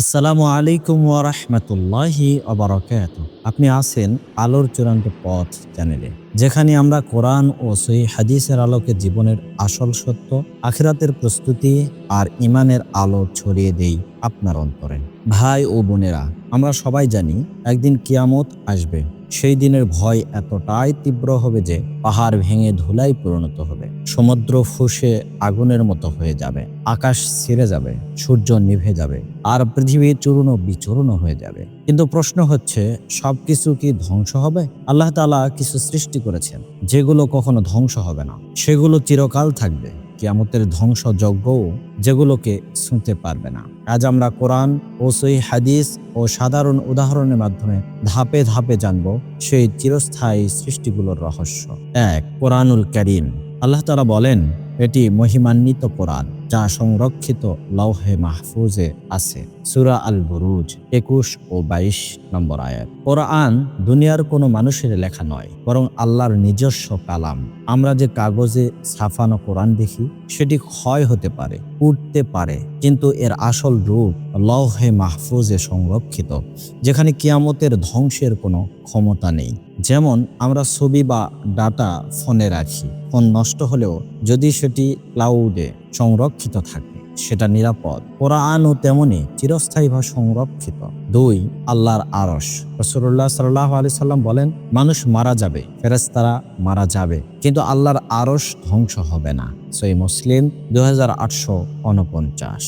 আসসালামু আলাইকুম ওয়ারহমতুল্লাহি অবরকাত আপনি আছেন আলোর চূড়ান্ত পথ চ্যানেলে, যেখানে আমরা কোরআন ও সহি হাদিসের আলোকে জীবনের আসল সত্য, আখিরাতের প্রস্তুতি আর ইমানের আলো ছড়িয়ে দেই আপনার অন্তরে। ভাই ও বোনেরা, আমরা সবাই জানি একদিন কিয়ামত আসবে। সেই দিনের ভয় এতটাই তীব্র হবে যে পাহাড় ভেঙে ধুলাই পরিণত হবে। সমুদ্র ফুসে আগুনের মতো হয়ে যাবে। আকাশ ছিঁড়ে যাবে। সূর্য নিভে যাবে। আর পৃথিবী চূর্ণ বিচূর্ণ হয়ে যাবে। কিন্তু প্রশ্ন হচ্ছে, সবকিছু কি ধ্বংস হবে? আল্লাহ তালা কিছু সৃষ্টি করেছেন, যেগুলো কখনো ধ্বংস হবে না। সেগুলো চিরকাল থাকবে। কিয়ামতের ধ্বংসযজ্ঞও যেগুলোকে শুনতে পারবে না। আজ আমরা কোরআন ও সই হাদিস ও সাধারণ উদাহরণের মাধ্যমে ধাপে ধাপে জানব সেই চিরস্থায়ী সৃষ্টিগুলোর রহস্য। এক, কোরআনুল করিম। আল্লাহ তারা বলেন এটি মহিমান্বিত কোরআন, যা সংরক্ষিত লৌহে মাহফুজে আছে। সুরা আল বুরুজ একুশ ও বাইশ নম্বর আয়াত। কোরআন দুনিয়ার কোনো মানুষের লেখা নয়, বরং আল্লাহর নিজস্ব কালাম। আমরা যে কাগজে ছাফানো কোরআন দেখি, সেটি ক্ষয় হতে পারে, উঠতে পারে, কিন্তু এর আসল রূপ লৌহে মাহফুজে সংরক্ষিত, যেখানে কিয়ামতের ধ্বংসের কোনো ক্ষমতা নেই। যেমন আমরা ছবি বা ডাটা ফোনে রাখি ফোন নষ্ট হলেও যদি সেটি ক্লাউডে সংরক্ষিত থাকে, সেটা নিরাপদ। কোরআনও তেমনি চিরস্থায়ীভাবে সংরক্ষিত। দুই, আল্লাহর আরস রসুল্লাহ সাল্লাহ আলি সাল্লাম বলেন, মানুষ মারা যাবে ফেরেস্তারা মারা যাবে, কিন্তু আল্লাহর আরস ধ্বংস হবে না। সই মুসলিম দু হাজার আটশো উনপঞ্চাশ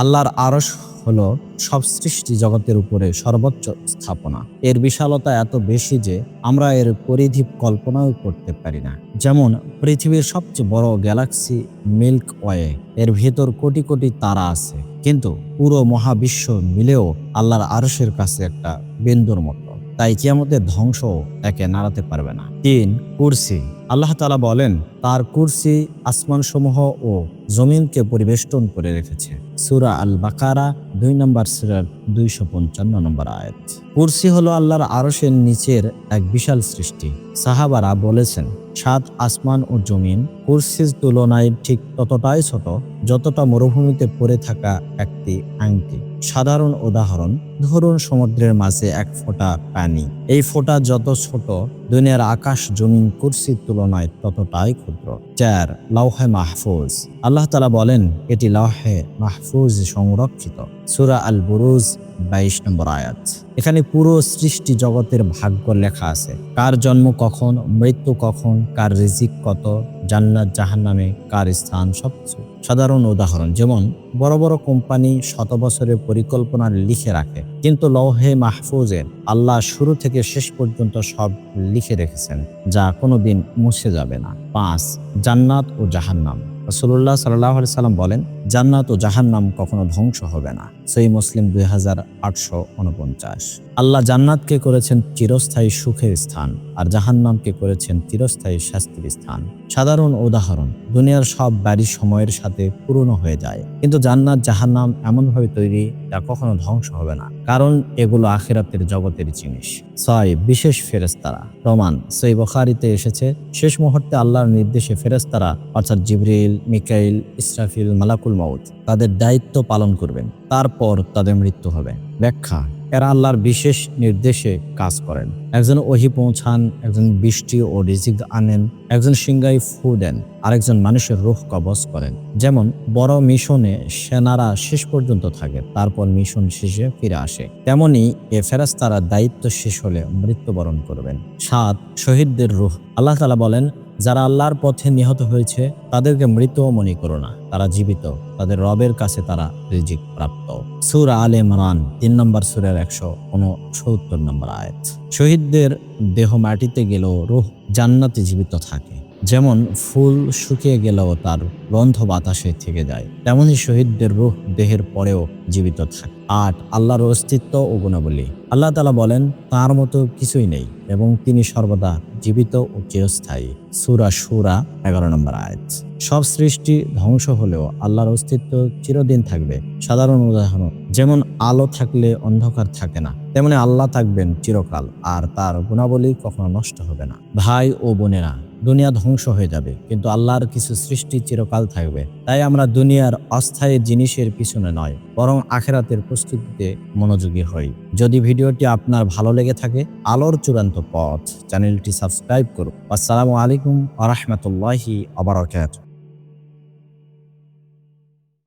আল্লাহর আরস হলো সব সৃষ্টি জগতের উপরে সর্বোচ্চ স্থাপনা। এর বিশালতা এত বেশি যে আমরা এর পরিধি কল্পনাও করতে পারি না। যেমন পৃথিবীর সবচেয়ে বড় গ্যালাক্সি মিল্ক ওয়ে, এর ভেতর কোটি কোটি তারা আছে। কিন্তু পুরো মহাবিশ্ব মিলেও আল্লাহর আরশের কাছে একটা বিন্দুর মতো। তাই কিয়ামতের ধ্বংস একে নাড়াতে পারবে না। তিন কুরসি। আল্লাহ তালা বলেন, তার কুরসি আসমানসমূহ ও জমিনকে পরিবেষ্টন করে রেখেছে। সুরা আল বাকারা দুই নম্বর সুরার দুইশো পঞ্চান্ন নম্বর আয়াত। কুরসি হলো আল্লাহর আরসের নিচের এক বিশাল সৃষ্টি। সাহাবারা বলেছেন, সাত আসমান ও জমিন কুরসির তুলনায় ঠিক ততটাই ছোট, যতটা মরুভূমিতে পড়ে থাকা একটি আংটি। সাধারণ উদাহরণ, ধরুন সমুদ্রের মাঝে এক ফোঁটা পানি। এই ফোঁটা যত ছোট দুনিয়ার আকাশ, জমিন কুরসির তুলনায় ততটাই ক্ষুদ্র। চার, লৌহে মাহফুজ। আল্লাহ তালা বলেন, এটি লৌহে মাহফুজ সংরক্ষিত। সুরা আল বুরুজ বাইশ নম্বর আয়াত। এখানে পুরো সৃষ্টি জগতের ভাগ্য লেখা আছে। কার জন্ম কখন, মৃত্যু কখন, কার রিজিক কত, জান্নাত, জাহান্নামে কার স্থান সবকিছু সাধারণ উদাহরণ, যেমন বড় বড় কোম্পানি শত বছরের পরিকল্পনা লিখে রাখে, কিন্তু লৌহে মাহফুজের আল্লাহ শুরু থেকে শেষ পর্যন্ত সব লিখে রেখেছেন, যা কোনোদিন মুছে যাবে না। পাঁচ, জান্নাত ও জাহান্নাম। রসুল্লাহ সাল্লাহ সাল্লাম বলেন জান্নাত ও জাহান্নাম কখনো ধ্বংস হবে না। সেই মুসলিম দুই হাজার আটশো উনপঞ্চাশ। আল্লাহ জান্নাতকে করেছেন চিরস্থায়ী সুখের স্থান আর জাহান্নামকে করেছেন চিরস্থায়ী শাস্তির স্থান। সাধারণ উদাহরণ, দুনিয়ার সব বাড়ি সময়ের সাথে পুরনো হয়ে যায়। কিন্তু জান্নাত, জাহান্নাম এমনভাবে তৈরি যা কখনো ধ্বংস হবে না, কারণ এগুলো আখিরাতের জগতের জিনিস। ছয়, বিশেষ ফেরেস্তারা প্রমাণ সই বখারিতে এসেছে, শেষ মুহূর্তে আল্লাহর নির্দেশে ফেরেস্তারা অর্থাৎ জিবরিল, মিকাইল, ইসরাফিল, মালাকুল মাউদ তাদের দায়িত্ব পালন করবেন। তারপর তাদের মৃত্যু হবে। ব্যাখ্যা, এরা আল্লাহর বিশেষ নির্দেশে কাজ করেন। একজন ওহি পৌঁছান, একজন বৃষ্টি ও রিজিক আনেন, একজন সিংগাই ফু দেন, আরেকজন মানুষের রুখ কবজ করেন। যেমন, বড় মিশনে সেনারা শেষ পর্যন্ত থাকে, তারপর মিশন শেষে ফিরে আসে। তেমনি এ ফেরাস্তারা দায়িত্ব শেষ হলে মৃত্যুবরণ করবেন। সাত, শহীদদের রুহ। আল্লাহ তালা বলেন যারা আল্লাহর পথে নিহত হয়েছে, তাদেরকে মৃত মনে করো না। তারা জীবিত, তাদের রবের কাছে তারা রিজিক প্রাপ্ত। সুর আলে ইমরান, তিন নম্বর সুরের একশো উনসত্তর নম্বর আয়াত। শহীদদের দেহ মাটিতে গেলেও রুহ জান্নাতে জীবিত থাকে। যেমন ফুল শুকিয়ে গেলেও তার গন্ধ বাতাসে থেকে যায় তেমনই শহীদদের রুহ দেহের পরেও জীবিত থাকে। আট, আল্লাহর অস্তিত্ব ও গুণাবলী। আল্লাহ তালা বলেন, তার মতো কিছুই নেই এবং তিনি সর্বদা জীবিত ও চিরস্থায়ী। সুরা সুরা এগারো নম্বর আয়াত। সব সৃষ্টি ধ্বংস হলেও আল্লাহর অস্তিত্ব চিরদিন থাকবে। সাধারণ উদাহরণ, যেমন আলো থাকলে অন্ধকার থাকে না, তেমনি আল্লাহ থাকবেন চিরকাল, আর তার গুণাবলী কখনো নষ্ট হবে না। ভাই ও বোনেরা দুনিয়া ধ্বংস হয়ে যাবে, কিন্তু আল্লাহর কিছু সৃষ্টি চিরকাল থাকবে। তাই আমরা দুনিয়ার অস্থায়ী জিনিসের পিছনে নয়, বরং আখেরাতের প্রস্তুতিতে মনোযোগী হই। যদি ভিডিওটি আপনার ভালো লেগে থাকে, আলোর চূড়ান্ত পথ চ্যানেলটি সাবস্ক্রাইব করুন। আসসালামু আলাইকুম আ রহমতুল্লাহি আবরকাত